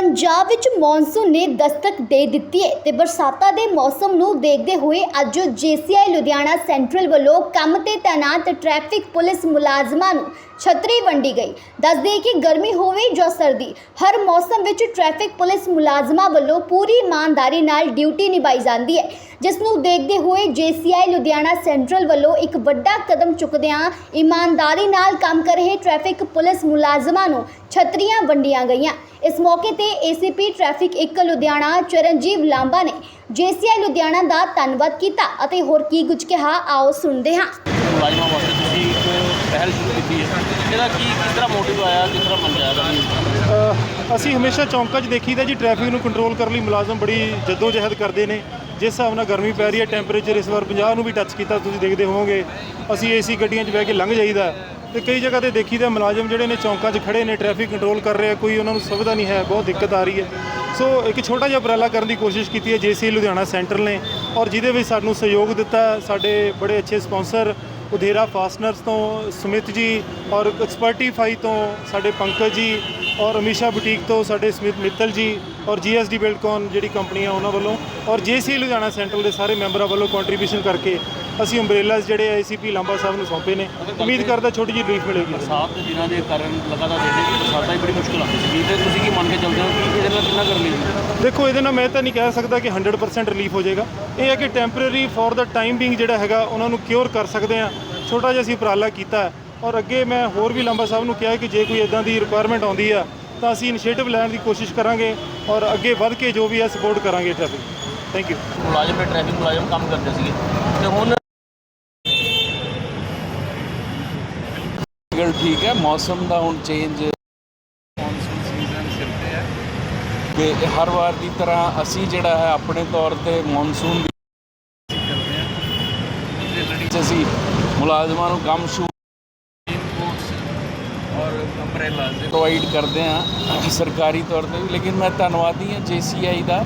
ਪੰਜਾਬ ਵਿੱਚ ਮੌਨਸੂਨ ਨੇ ਦਸਤਕ ਦੇ ਦਿੱਤੀ ਹੈ ਤੇ ਬਰਸਾਤਾਂ ਦੇ ਮੌਸਮ ਨੂੰ ਦੇਖਦੇ ਹੋਏ ਅੱਜ ਜੀਸੀਆਈ ਲੁਧਿਆਣਾ ਸੈਂਟਰਲ ਵੱਲੋਂ ਕੰਮ ਤੇ ਤਾਇਨਾਤ ਟ੍ਰੈਫਿਕ ਪੁਲਿਸ ਮੁਲਾਜ਼ਮਾਂ ਨੂੰ ਛਤਰੀ ਵੰਡੀ ਗਈ। ਦੱਸਦੇ ਕਿ ਗਰਮੀ ਹੋਵੇ ਜਾਂ ਸਰਦੀ, ਹਰ ਮੌਸਮ ਵਿੱਚ ਟ੍ਰੈਫਿਕ ਪੁਲਿਸ ਮੁਲਾਜ਼ਮਾਂ ਵੱਲੋਂ ਪੂਰੀ ਇਮਾਨਦਾਰੀ ਨਾਲ ਡਿਊਟੀ ਨਿਭਾਈ ਜਾਂਦੀ ਹੈ। ਜਿਸ ਨੂੰ ਦੇਖਦੇ ਹੋਏ ਜੀਸੀਆਈ ਲੁਧਿਆਣਾ ਸੈਂਟਰਲ ਵੱਲੋਂ ਇੱਕ ਵੱਡਾ ਕਦਮ ਚੁੱਕਦਿਆਂ ਇਮਾਨਦਾਰੀ ਨਾਲ ਕੰਮ ਕਰ ਰਹੇ ਟ੍ਰੈਫਿਕ ਪੁਲਿਸ ਮੁਲਾਜ਼ਮਾਂ ਨੂੰ ਛਤਰੀਆਂ ਵੰਡੀਆਂ ਗਈਆਂ। ਇਸ ਮੌਕੇ ਤੇ ਏਸੀਪੀ ਟ੍ਰੈਫਿਕ 1 ਲੁਧਿਆਣਾ ਚਰਨਜੀਵ ਲਾਂਬਾ ਨੇ ਜੀਸੀਆਈ ਲੁਧਿਆਣਾ ਦਾ ਧੰਨਵਾਦ ਕੀਤਾ ਅਤੇ ਹੋਰ ਕੀ ਕੁਝ ਕਿਹਾ ਆਓ ਸੁਣਦੇ ਹਾਂ। ਮੁਲਾਜ਼ਮਾਂ ਵਾਸਤੇ ਤੁਸੀਂ ਇੱਕ ਪਹਿਲ ਸ਼ੁਰੂ ਕੀਤੀ ਹੈ। ਇਹਦਾ ਕੀ ਕਿਸ ਤਰ੍ਹਾਂ ਮੋਟਿਵ ਆਇਆ ਕਿਸ ਤਰ੍ਹਾਂ ਮੰਨਿਆ ਇਹਦਾ? ਵੀ ਅ, ਅਸੀਂ ਹਮੇਸ਼ਾ ਚੌਂਕਾਂ 'ਚ ਦੇਖੀਦਾ ਜੀ ਟ੍ਰੈਫਿਕ ਨੂੰ ਕੰਟਰੋਲ ਕਰਨ ਲਈ ਮੁਲਾਜ਼ਮ ਬੜੀ ਜਹਿਦ ਕਰਦੇ ਨੇ। ਜਿਸ ਹਿਸਾਬ ਨਾਲ ਗਰਮੀ ਪੈ ਰਹੀ ਹੈ ਟੈਂਪਰੇਚਰ ਇਸ ਵਾਰ 50 ਨੂੰ ਵੀ ਟੱਚ ਕੀਤਾ ਤੁਸੀਂ ਦੇਖਦੇ ਹੋਵੋਗੇ। ਅਸੀਂ ਏਸੀ ਗੱਡੀਆਂ 'ਚ ਬਹਿ ਕੇ ਲੰਘ ਜਾਈਦਾ। ਤੇ ਕਈ ਜਗ੍ਹਾ ਤੇ ਦੇਖੀਦਾ ਮੁਲਾਜ਼ਮ ਜਿਹੜੇ ਨੇ ਚੌਂਕਾਂ 'ਚ ਖੜੇ ਨੇ ਟ੍ਰੈਫਿਕ ਕੰਟਰੋਲ ਕਰ ਰਿਹਾ ਕੋਈ ਉਹਨਾਂ ਨੂੰ ਸੁਵਿਧਾ ਨਹੀਂ ਹੈ, ਬਹੁਤ ਦਿੱਕਤ ਆ ਰਹੀ ਹੈ। ਸੋ ਇੱਕ ਛੋਟਾ ਜਿਹਾ ਉਪਰਾਲਾ ਕਰਨ ਦੀ ਕੋਸ਼ਿਸ਼ ਕੀਤੀ ਹੈ ਜੇਸੀ ਲੁਧਿਆਣਾ ਸੈਂਟਰ ਨੇ, ਔਰ ਜਿਹਦੇ ਵਿੱਚ ਸਾਨੂੰ ਸਹਿਯੋਗ ਦਿੱਤਾ ਸਾਡੇ ਬੜੇ ਅੱਛੇ ਸਪਾਂਸਰ ਉਧੇਰਾ ਫਾਸਟਨਰਸ ਤੋਂ, ਸੁਮਿਤ ਜੀ, ਔਰ ਐਕਸਪਰਟੀਫਾਈ ਤੋਂ ਸਾਡੇ ਪੰਕਜ ਜੀ, ਔਰ ਅਮੀਸ਼ਾ ਬੁਟੀਕ ਤੋਂ ਸਾਡੇ ਸਮਿਤ ਮਿੱਤਲ ਜੀ, ਔਰ ਜੀਐਸਡੀ ਬਿਲਡਕੌਨ ਜਿਹੜੀ ਕੰਪਨੀ ਆ ਉਹਨਾਂ ਵੱਲੋਂ, ਔਰ ਜੇਸੀ ਲੁਧਿਆਣਾ ਸੈਂਟਰਲ ਦੇ ਸਾਰੇ ਮੈਂਬਰਾਂ ਵੱਲੋਂ ਕੰਟਰੀਬਿਊਸ਼ਨ ਕਰਕੇ ਅਸੀਂ ਅੰਬ੍ਰੇਲਾਸ ਜਿਹੜੇ ਆਈਸੀਪੀ ਲਾਂਬਾ ਸਾਹਿਬ ਨੂੰ ਸੌਂਪੇ ਨੇ। ਉਮੀਦ ਕਰਦਾ ਛੋਟੀ ਜਿਹੀ ਬਰੀਫ ਮਿਲੇਗੀ। ਬਰਸਾਤ ਦੇ ਦਿਨਾਂ ਦੇ ਕਾਰਨ ਲਗਾਤਾਰ ਦੇਖਦੇ ਕਿ ਬਰਸਾਤਾਂ ਹੀ ਬੜੀ ਮੁਸ਼ਕਿਲ ਆਉਂਦੀ ਸੀਗੀ। ਤੇ ਤੁਸੀਂ ਕੀ ਮੰਨ ਕੇ ਚੱਲਦੇ ਹੋ ਕਿ ਇਹਦੇ ਨਾਲ ਕਿੰਨਾ ਕਰ ਲਈ ਦੇਖੋ ਇਹਦੇ ਨਾਲ ਮੈਂ ਤਾਂ ਨਹੀਂ ਕਹਿ ਸਕਦਾ ਕਿ 100% ਰਿਲੀਫ ਹੋ ਜਾਏਗਾ। ਇਹ ਹੈ ਕਿ temporary for the time being ਜਿਹੜਾ ਹੈਗਾ ਉਹਨਾਂ ਨੂੰ ਕਿਉਰ ਕਰ ਸਕਦੇ ਆ ਛੋਟਾ ਜਿਹਾ ਅਸੀਂ ਉਪਰਾਲਾ ਕੀਤਾ ਔਰ ਅੱਗੇ ਮੈਂ ਹੋਰ ਵੀ ਲਾਂਬਾ ਸਾਹਿਬ ਨੂੰ ਕਿਹਾ ਕਿ ਜੇ ਕੋਈ ਇਦਾਂ ਦੀ ਰਿਕੁਆਇਰਮੈਂਟ ਆਉਂਦੀ ਆ ਤਾਂ ਅਸੀਂ ਇਨੀਸ਼ੀਏਟਿਵ ਲੈਣ ਦੀ ਕੋਸ਼ਿਸ਼ ਕਰਾਂਗੇ ਔਰ ਅੱਗੇ ਵੱਧ ਕੇ ਜੋ ਵੀ ਹੈ ਸਪੋਰਟ ਕਰਾਂਗੇ ਟ੍ਰੈਫਿਕ ਥੈਂਕ ਯੂ ਮੁਲਾਜ਼ਮ ਤੇ ਟ੍ਰੈਫਿਕ ਮੁਲਾਜ਼ਮ ਕੰਮ ਕਰਦੇ ਸੀਗੇ। ਤੇ ਹੁਣ ਗੱਲ ਠੀਕ ਹੈ ਮੌਸਮ ਦਾ ਹੁਣ ਚੇਂਜ ਮੌਨਸੂਨ ਸੀਜ਼ਨ ਸਿਰ ਤੇ ਹੈ। ਤੇ ਹਰ ਵਾਰ ਦੀ ਤਰ੍ਹਾਂ ਅਸੀਂ ਜਿਹੜਾ ਹੈ ਆਪਣੇ ਤੌਰ ਤੇ ਮੌਨਸੂਨ ਦੀ ਕਰਦੇ ਹਾਂ। ਤੇ ਲੜੀ ਵਿੱਚ ਅਸੀਂ ਮੁਲਾਜ਼ਮਾਂ ਨੂੰ ਕੰਮ ਸ਼ੁਰੂ ਔਰ ਅੰਬ੍ਰੇਲਾਸ ਦੇ ਪ੍ਰੋਵਾਈਡ ਕਰਦੇ ਹਾਂ ਸਰਕਾਰੀ ਤੌਰ ਤੇ ਵੀ ਲੇਕਿਨ ਮੈਂ ਧੰਨਵਾਦੀ ਹਾਂ ਜੀਸੀਆਈ ਦਾ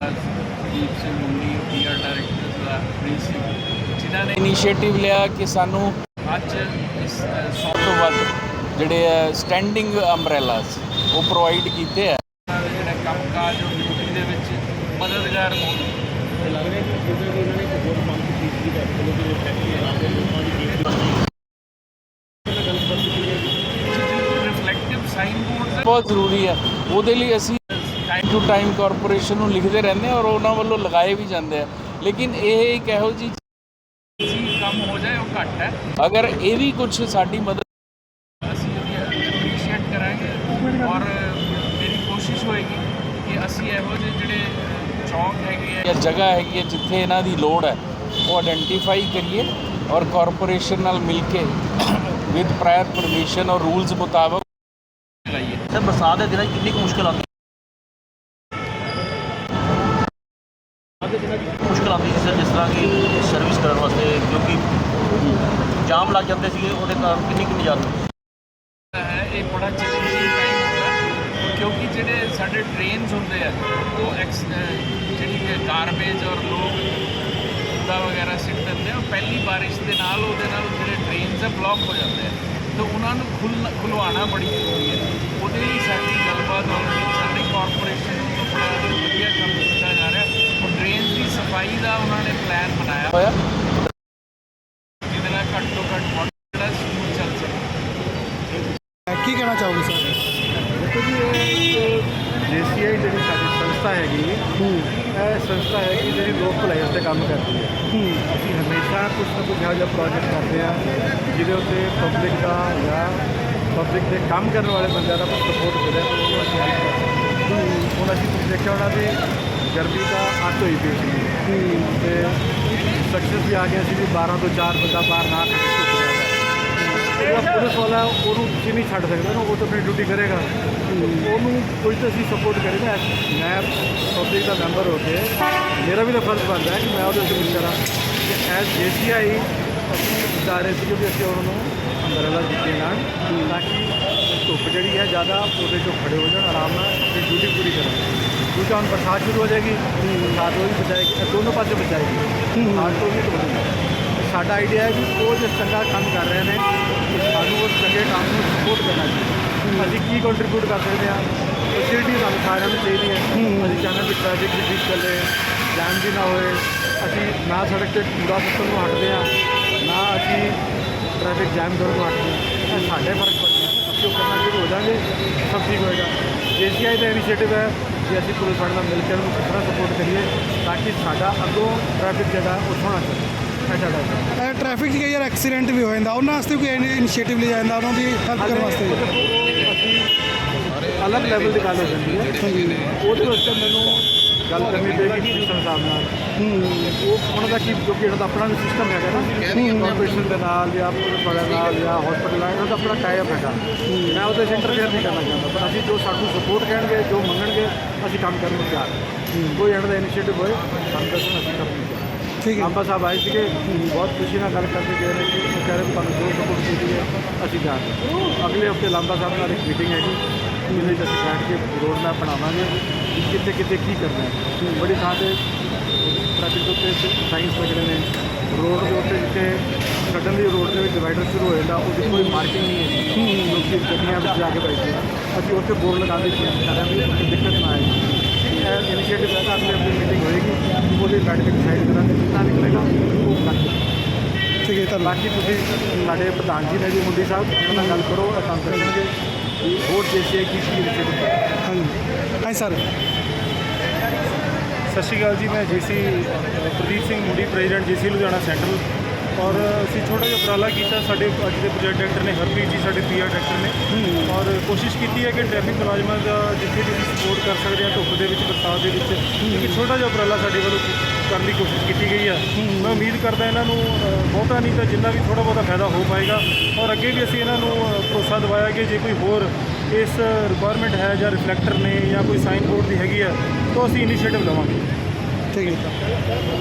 ਦੀਪ ਸਿੰਘ ਮੁੰਨੀ ਪੀਆਰ ਡਾਇਰੈਕਟਰ ਦਾ ਪ੍ਰਿੰਸੀਪਲ ਜਿਨ੍ਹਾਂ ਨੇ ਇਨੀਸ਼ੀਏਟਿਵ ਲਿਆ ਕਿ ਸਾਨੂੰ ਅੱਜ ਇਸ ਸਭ ਤੋਂ ਵੱਧ ਜਿਹੜੇ ਹੈ ਸਟੈਂਡਿੰਗ ਅੰਬ੍ਰੇਲਾਸ ਉਹ ਪ੍ਰੋਵਾਈਡ ਕੀਤੇ ਆ। ਸੌ ਦਾ ਜਿਹੜਾ ਕੰਮਕਾਜ ਉਹ ਡਿਊਟੀ ਦੇ ਵਿੱਚ ਮਦਦਗਾਰ ਹੋਣ ਰਿਫਲੈਕਟਿਵ ਸਾਈਨ ਬੋਰਡਸ ਬਹੁਤ ਜ਼ਰੂਰੀ ਹੈ ਉਹਦੇ ਲਈ ਅਸੀਂ ਟਾਈਮ ਟੂ ਟਾਈਮ ਕਾਰਪੋਰੇਸ਼ਨ ਨੂੰ ਲਿਖਦੇ ਰਹਿੰਦੇ ਹਾਂ ਔਰ ਉਹਨਾਂ ਵੱਲੋਂ ਲਗਾਏ ਵੀ ਜਾਂਦੇ ਆ। ਲੇਕਿਨ ਇਹ ਇੱਕ ਇਹੋ ਜੀ ਸੀ ਕੰਮ ਹੋ ਜਾਏ ਉਹ ਘੱਟ ਹੈ। ਅਗਰ ਇਹ ਵੀ ਕੁਝ ਸਾਡੀ ਮਦਦ ਅਸੀਂ ਅਪਰੀਸ਼ੀਏਟ ਕਰਾਂਗੇ ਔਰ ਮੇਰੀ ਕੋਸ਼ਿਸ਼ ਹੋਏਗੀ ਕਿ ਅਸੀਂ ਇਹੋ ਜਿਹੇ ਜਿਹੜੇ ਚੌਂਕ ਹੈਗੇ ਆ ਜਾਂ ਜਗ੍ਹਾ ਹੈਗੀ ਹੈ ਜਿੱਥੇ ਇਹਨਾਂ ਦੀ ਲੋੜ ਹੈ ਉਹ ਆਇਡੈਂਟੀਫਾਈ ਕਰੀਏ ਔਰ ਕਾਰਪੋਰੇਸ਼ਨ ਨਾਲ ਮਿਲ ਕੇ ਵਿਦ ਪ੍ਰਾਇਰ ਪਰਮਿਸ਼ਨ ਔਰ ਰੂਲਸ ਮੁਤਾਬਕ ਸਰ ਬਰਸਾਤ ਦੇ ਦਿਨਾਂ ਕਿੰਨੀ ਕੁ ਮੁਸ਼ਕਿਲ ਆਉਂਦੀ ਮੁਸ਼ਕਿਲ ਆਉਂਦੀ ਸੀ ਸਰ, ਜਿਸ ਤਰ੍ਹਾਂ ਕਿ ਸਰਵਿਸ ਕਰਨ ਵਾਸਤੇ, ਕਿਉਂਕਿ ਜਾਮ ਲੱਗ ਜਾਂਦੇ ਸੀਗੇ, ਉਹਦੇ ਕਾਰਨ ਕਿੰਨੀ ਕੁ ਨਿਜਾਤ ਹੈ, ਇਹ ਬੜਾ ਚੈਲੰਜਿੰਗ ਟਾਈਮ ਹੁੰਦਾ ਕਿਉਂਕਿ ਜਿਹੜੇ ਸਾਡੇ ਟ੍ਰੇਨਸ ਹੁੰਦੇ ਆ, ਉਹ ਐਕਸ ਜਿਹੜੀ ਗਾਰਬੇਜ ਔਰ ਲੋਕ ਕੂੜਾ ਵਗੈਰਾ ਸਿੱਟ ਦਿੰਦੇ ਆ ਪਹਿਲੀ ਬਾਰਿਸ਼ ਦੇ ਨਾਲ, ਉਹਦੇ ਨਾਲ ਜਿਹੜੇ ਟ੍ਰੇਨਸ ਆ ਬਲੌਕ ਹੋ ਜਾਂਦੇ ਆ। ਤੇ ਉਹਨਾਂ ਨੂੰ ਖੁੱਲ ਖੁਲਵਾਉਣਾ ਬੜੀ ਜ਼ਰੂਰੀ ਹੈ। ਉਹਦੇ ਲਈ ਸਾਡੀ ਗੱਲਬਾਤ ਹੋ। ਸਾਡੇ ਕਾਰਪੋਰੇਸ਼ਨ ਨੂੰ ਬੜਾ ਵਧੀਆ ਕੰਮ ਕੀਤਾ ਜਾ ਰਿਹਾ ਉਹ ਟ੍ਰੇਨ ਦੀ ਸਫ਼ਾਈ ਦਾ ਉਹਨਾਂ ਨੇ ਪਲਾਨ ਬਣਾਇਆ ਹੋਇਆ। ਜਿਹਦੇ ਨਾਲ ਘੱਟ ਤੋਂ ਘੱਟ ਵਾਟਰ ਜਿਹੜਾ ਸਮੂਥ ਚੱਲ ਸਕੇ ਕੀ ਕਹਿਣਾ ਚਾਹੋਗੇ ਸਰ? ਦੇਖੋ ਜੀ ਇਹ ਜੀਸੀਆਈ ਜਿਹੜੀ ਸਾਡੀ ਸੰਸਥਾ ਹੈਗੀ ਇਹ ਸੰਸਥਾ ਹੈ ਕਿ ਜਿਹੜੀ ਲੋਕ ਭਲਾਈ ਵਾਸਤੇ ਕੰਮ ਕਰਦੀ ਹੈ। ਅਸੀਂ ਹਮੇਸ਼ਾ ਕੁਝ ਨਾ ਕੁਝ ਇਹੋ ਜਿਹਾ ਪ੍ਰੋਜੈਕਟ ਕਰਦੇ ਆ ਜਿਹਦੇ ਉੱਤੇ ਪਬਲਿਕ ਦਾ ਜਾਂ ਪਬਲਿਕ ਦੇ ਕੰਮ ਕਰਨ ਵਾਲੇ ਬੰਦਿਆਂ ਦਾ ਸਪੋਰਟ ਮਿਲੇ ਤਾਂ ਉਹਨੂੰ ਅਸੀਂ ਹਾਂ। ਦੇਖਿਆ ਹੋਣਾ ਵੀ ਗਰਮੀ ਦਾ ਅੱਤ ਹੋਈ ਪਈ ਸੀ। ਤੇ ਸਕਸੈਸ ਵੀ ਆ ਗਿਆ ਸੀ ਵੀ 12 ਤੋਂ 4 ਬੰਦਾ ਬਾਹਰ ਨਾ ਖੜੇ ਪੁਲਿਸ ਵਾਲਾ, ਉਹਨੂੰ ਤੁਸੀਂ ਨਹੀਂ ਛੱਡ ਸਕਦੇ ਨਾ, ਉਹ ਤਾਂ ਆਪਣੀ ਡਿਊਟੀ ਕਰੇਗਾ। ਉਹਨੂੰ ਕੋਈ ਤਾਂ ਅਸੀਂ ਸਪੋਰਟ ਕਰੇਗਾ ਮੈਂ ਪਬਲਿਕ ਦਾ ਮੈਂਬਰ ਹੋ ਕੇ, ਮੇਰਾ ਵੀ ਤਾਂ ਫਰਜ਼ ਬਣਦਾ ਹੈ ਕਿ ਮੈਂ ਉਹਦੇ ਉੱਤੇ ਕਰਾਂ ਕਿ ਐਜ਼ ਜੇਸੀਆਈ ਅਸੀਂ ਵਿਚਾਰੇ ਸੀ ਕਿ ਅਸੀਂ ਉਹਨਾਂ ਨੂੰ ਅੰਬਰੇਲਾ ਦਿੱਤੇ ਨਾਲ, ਤਾਂ ਕਿ ਧੁੱਪ ਜਿਹੜੀ ਹੈ ਜ਼ਿਆਦਾ ਉਹਦੇ ਚੋਂ ਖੜੇ ਹੋ ਜਾਣ, ਆਰਾਮ ਨਾਲ ਆਪਣੀ ਡਿਊਟੀ ਪੂਰੀ ਕਰਨ ਕਿਉਂਕਿ ਹੁਣ ਬਰਸਾਤ ਸ਼ੁਰੂ ਹੋ ਜਾਏਗੀ, ਬਰਸਾਤ ਉਹ ਵੀ ਬਚਾਏਗੀ ਇਹ ਦੋਨੋਂ ਪਾਸੇ ਬਚਾਏਗੀ। ਬਰਸਾਤ ਤੋਂ ਵੀ ਸਾਡਾ ਆਈਡੀਆ ਹੈ ਕਿ ਉਹ ਜਿਸ ਚੰਗਾ ਕੰਮ ਕਰ ਰਹੇ ਨੇ ਕਿ ਸਾਨੂੰ ਉਸ ਚੰਗੇ ਕੰਮ ਨੂੰ ਸਪੋਰਟ ਕਰਨਾ ਚਾਹੀਦਾ। ਅਸੀਂ ਕੀ ਕੰਟਰੀਬਿਊਟ ਕਰ ਸਕਦੇ ਹਾਂ? ਫੈਸਿਲਿਟੀ ਸਾਨੂੰ ਸਾਰਿਆਂ ਨੂੰ ਚਾਹੀਦੀ ਹੈ। ਅਸੀਂ ਚਾਹੁੰਦੇ ਹਾਂ ਕਿ ਟ੍ਰੈਫਿਕ ਵੀ ਠੀਕ ਚੱਲੇ ਜਾਮ ਵੀ ਨਾ ਹੋਏ। ਅਸੀਂ ਨਾ ਸੜਕ ਤੇ ਕੂੜਾ ਸੁੱਟਣ ਨੂੰ ਹਟਦੇ ਹਾਂ, ਨਾ ਅਸੀਂ ਟ੍ਰੈਫਿਕ ਜਾਮ ਕਰਨ ਨੂੰ ਹਟਦੇ ਹਾਂ। ਸਾਡੇ ਫ਼ਰਕ ਪੈਂਦਾ ਅਸੀਂ ਉਹ ਕਰਨਾ ਸ਼ੁਰੂ ਹੋ ਜਾਵਾਂਗੇ, ਸਭ ਠੀਕ ਹੋਏਗਾ। ਜੇਸੀਆਈ ਦਾ ਇਨੀਸ਼ੀਏਟਿਵ ਹੈ ਕਿ ਅਸੀਂ ਪੁਲਿਸ ਵਾਲਿਆਂ ਨਾਲ ਮਿਲ ਕੇ ਉਹਨੂੰ ਕਿਸ ਤਰ੍ਹਾਂ ਸਪੋਰਟ ਕਰੀਏ ਤਾਂ ਕਿ ਸਾਡਾ ਅੱਗੋਂ ਟ੍ਰੈਫਿਕ ਜਿਹੜਾ ਉਹ ਸੋਹਣਾ ਚੱਲੇ। ਇਹ ਸਾਡਾ ਟ੍ਰੈਫਿਕ 'ਚ ਕਈ ਵਾਰ ਐਕਸੀਡੈਂਟ ਵੀ ਹੋ ਜਾਂਦਾ। ਉਹਨਾਂ ਵਾਸਤੇ ਕੋਈ ਇਨੀਸ਼ੀਏਟਿਵ ਲਿਆ ਜਾਂਦਾ ਉਹਨਾਂ ਦੀ ਹੈਲਪ ਕਰਨ ਵਾਸਤੇ। ਅਲੱਗ ਲੈਵਲ ਦੀ ਗੱਲ ਹੋ ਜਾਂਦੀ ਹੈ। ਉਹਦੇ ਵਾਸਤੇ ਮੈਨੂੰ ਗੱਲ ਕਰਨੀ ਪਏਗੀ ਸਿਸਟਮ ਸਾਹਿਬ ਨਾਲ। ਉਹ ਉਹਨਾਂ ਦਾ ਕੀ ਕਿਉਂਕਿ ਇਹਨਾਂ ਦਾ ਆਪਣਾ ਵੀ ਸਿਸਟਮ ਹੈਗਾ ਨਾ। ਕਾਰਪੋਰੇਸ਼ਨ ਦੇ ਨਾਲ ਜਾਂ ਪੁਲਿਸ ਵਾਲਿਆਂ ਨਾਲ ਜਾਂ ਹਸਪੀਟਲ ਨਾਲ ਇਹਨਾਂ ਦਾ ਆਪਣਾ ਟਾਈਪ ਹੈਗਾ। ਮੈਂ ਉਹਦੇ 'ਚ ਇੰਟਰਫੇਅਰ ਨਹੀਂ ਕਰਨਾ ਚਾਹੁੰਦਾ ਪਰ ਅਸੀਂ ਜੋ ਸਾਨੂੰ ਸਪੋਰਟ ਕਹਿਣਗੇ ਜੋ ਮੰਗਣਗੇ ਅਸੀਂ ਕੰਮ ਕਰਨ ਨੂੰ ਤਿਆਰ ਹਾਂ। ਕੋਈ ਇਹਨਾਂ ਦਾ ਇਨੀਸ਼ੀਏਟਿਵ ਹੋਏ ਸਾਨੂੰ ਦੱਸਣ ਅਸੀਂ ਕਰਨ ਨੂੰ ਤਿਆਰ ਹਾਂ। ਠੀਕ ਹੈ। ਅੰਬਾ ਸਾਹਿਬ ਆਏ ਸੀਗੇ ਬਹੁਤ ਖੁਸ਼ੀ ਨਾਲ ਗੱਲ ਕਰਕੇ ਗਏ ਨੇ ਕਿ ਉਹ ਕਹਿ ਰਹੇ ਤੁਹਾਨੂੰ ਜੋ ਸਪੋਰਟ ਚਾਹੀਦੀ ਹੈ ਅਸੀਂ ਜਾ ਰਹੇ ਹਾਂ। ਅਗਲੇ ਹਫ਼ਤੇ ਲਾਂਬਾ ਸਾਹਿਬ ਨਾਲ ਇੱਕ ਮੀਟਿੰਗ ਹੈਗੀ। ਜਿਹਦੇ ਵਿੱਚ ਅਸੀਂ ਬੈਠ ਕੇ ਰੋਡ ਮੈਪ ਬਣਾਵਾਂਗੇ ਕਿ ਕਿੱਥੇ ਕਿੱਥੇ ਕੀ ਕਰਨਾ ਹੈ। ਬੜੀ ਥਾਂ ਤੇ ਟ੍ਰੈਫਿਕ ਦੇ ਉੱਤੇ ਸਾਇੰਸ ਲੱਗਣੇ ਨੇ। ਰੋਡ ਦੇ ਉੱਤੇ ਜਿੱਥੇ ਸਡਨਲੀ ਰੋਡ ਦੇ ਵਿੱਚ ਡਿਵਾਈਡਰ ਸ਼ੁਰੂ ਹੋ ਜਾਂਦਾ ਉਹਦੀ ਕੋਈ ਮਾਰਕਿੰਗ ਨਹੀਂ ਹੈ। ਲੋਕੀ ਗੱਡੀਆਂ ਵਿੱਚ ਜਾ ਕੇ ਬੈਠਦੇ ਆ। ਅਸੀਂ ਉੱਥੇ ਬੋਰਡ ਲਗਾ ਦੇ ਚੇਂਜ ਕਰ ਰਹੇ ਹਾਂ ਵੀ ਉੱਥੇ ਦਿੱਕਤ ਨਾ ਆਏ। ਇਹ ਇਨੀਸ਼ੀਏਟਿਵ ਹੈ ਅਗਲੇ ਹਫ਼ਤੇ ਮੀਟਿੰਗ ਹੋਏਗੀ। ਉਹਦੇ ਬੈਠ ਕੇ ਡਿਸਾਈਡ ਕਰਾਂਗੇ ਕਿੰਨਾ ਨਿਕਲੇਗਾ। ਉਹ ਕਰਕੇ ਠੀਕ ਹੈ ਧੰਨਵਾਦ। ਬਾਕੀ ਤੁਸੀਂ ਸਾਡੇ ਪ੍ਰਧਾਨ ਜੀ ਨੇ ਜੀ ਮੁੰਡੀ ਸਾਹਿਬ ਉਹਨਾਂ ਨਾਲ ਗੱਲ ਕਰੋ ਇਹ ਕੰਮ ਹੋਰ ਜੇਸੀਆਈ ਕੀ ਕੀ ਇਨੀਸ਼ੀਏਟਿਵ ਹੈ ਹਾਂਜੀ। ਹਾਂਜੀ ਸਰ। ਸਤਿ ਸ਼੍ਰੀ ਅਕਾਲ ਜੀ ਮੈਂ GC Pradeep Singh Mundi president GC Ludhiana central. ਔਰ ਅਸੀਂ ਛੋਟਾ ਜਿਹਾ ਉਪਰਾਲਾ ਕੀਤਾ ਸਾਡੇ ਅੱਜ ਦੇ ਪ੍ਰੋਜੈਕਟ ਡਾਇਰੈਕਟਰ ਨੇ ਹਰਪ੍ਰੀਤ ਜੀ ਸਾਡੇ ਪੀਆਰ ਡਾਇਰੈਕਟਰ ਨੇ। ਔਰ ਕੋਸ਼ਿਸ਼ ਕੀਤੀ ਹੈ ਕਿ ਟ੍ਰੈਫਿਕ ਮੁਲਾਜ਼ਮਾਂ ਦਾ ਜਿੱਥੇ ਵੀ ਅਸੀਂ ਸਪੋਰਟ ਕਰ ਸਕਦੇ ਹਾਂ ਧੁੱਪ ਦੇ ਵਿੱਚ ਬਰਸਾਤ ਦੇ ਵਿੱਚ। ਇੱਕ ਛੋਟਾ ਜਿਹਾ ਉਪਰਾਲਾ ਸਾਡੇ ਵੱਲੋਂ ਕਰਨ ਦੀ ਕੋਸ਼ਿਸ਼ ਕੀਤੀ ਗਈ ਹੈ ਮੈਂ ਉਮੀਦ ਕਰਦਾ ਇਹਨਾਂ ਨੂੰ ਅ, ਬਹੁਤਾ ਨਹੀਂ ਤਾਂ ਜਿੰਨਾ ਵੀ ਥੋੜਾ ਬਹੁਤਾ ਫਾਇਦਾ ਹੋ ਪਾਏਗਾ। ਔਰ ਅੱਗੇ ਵੀ ਅਸੀਂ ਇਹਨਾਂ ਨੂੰ ਅ, ਭਰੋਸਾ ਦਿਵਾਇਆ ਕਿ ਜੇ ਕੋਈ ਹੋਰ ਇਸ ਰਿਕੁਆਇਰਮੈਂਟ ਹੈ ਜਾਂ ਰਿਫਲੈਕਟਰ ਨੇ ਜਾਂ ਕੋਈ ਸਾਈਨ ਬੋਰਡ ਦੀ ਹੈਗੀ ਹੈ ਤਾਂ ਅਸੀਂ ਇਨੀਸ਼ੀਏਟਿਵ ਲਵਾਂਗੇ। ਠੀਕ ਹੈ